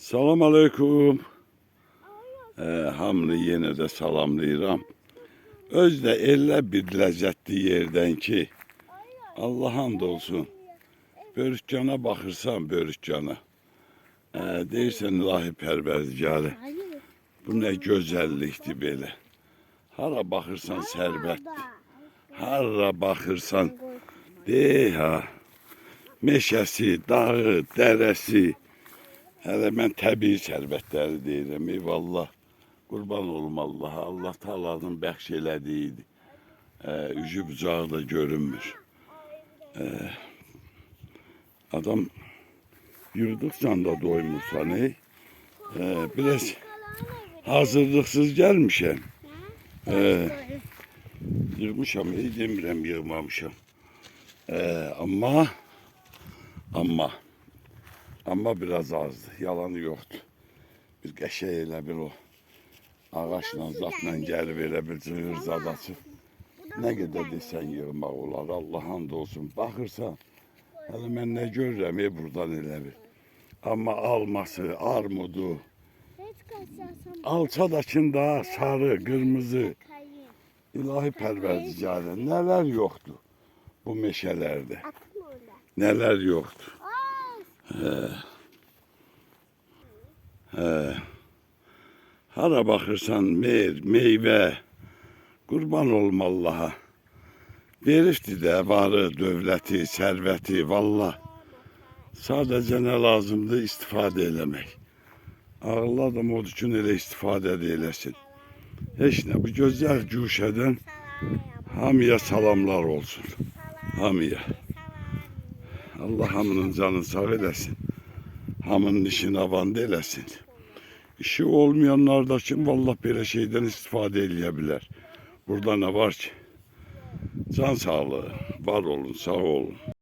Salam aleyküm. Ee, hamını yine de salamlayıram. Özde elle bir lezzetli yerden ki Allah hamd olsun. Börükcana bakırsan börükcana. Ee, deyirsən ilahi pərverdigarı. Bu ne güzellikti böyle. Hara bakırsan sərbətdir. Hara bakırsan de ha. Meşəsi, dağı, dərəsi. Hələ mən təbii sərvətləri deyirəm. Eyvallah. Qurban olum Allaha. Allah Taala'nın bəxş elədiyi e, üzü bucağı da görünmür. E, adam yığdıkça da doymursan ey. E, biraz hazırlıksız gelmişəm. E, yığmışam, ey demirəm yığmamışam. E, amma amma amma biraz azdı. Yalanı yoktu. Bir qəşəng elə bir o ağaçla, zatla gəlib elə bir cığır zad açıb. Nə qədər desən yığmaq olar. Allah hamd olsun. Baxırsan, hələ mən nə görürəm ey burdan elə bir. Amma alması, armudu, alçadakında sarı, qırmızı, ilahi pərverdigarə nələr yoxdur bu meşələrdə. Nələr yoxdur. He. Hara bakırsan mer, meyve, kurban olma Allah'a. Verifti de varı, dövləti, sərvəti, valla. Sadəcə nə lazımdır istifadə eləmək. Ağıllı adam o üçün elə istifadə də eləsin. Heç nə, bu gözəl cuşədən hamıya salamlar olsun. Hamıya. Allah hamının canını sağ eləsin. Hamının işini avanda eləsin. İşi olmayanlar da kim vallah belə şeydən istifadə eləyə bilər. Burada nə var ki? Can sağlığı, var olun, sağ olun.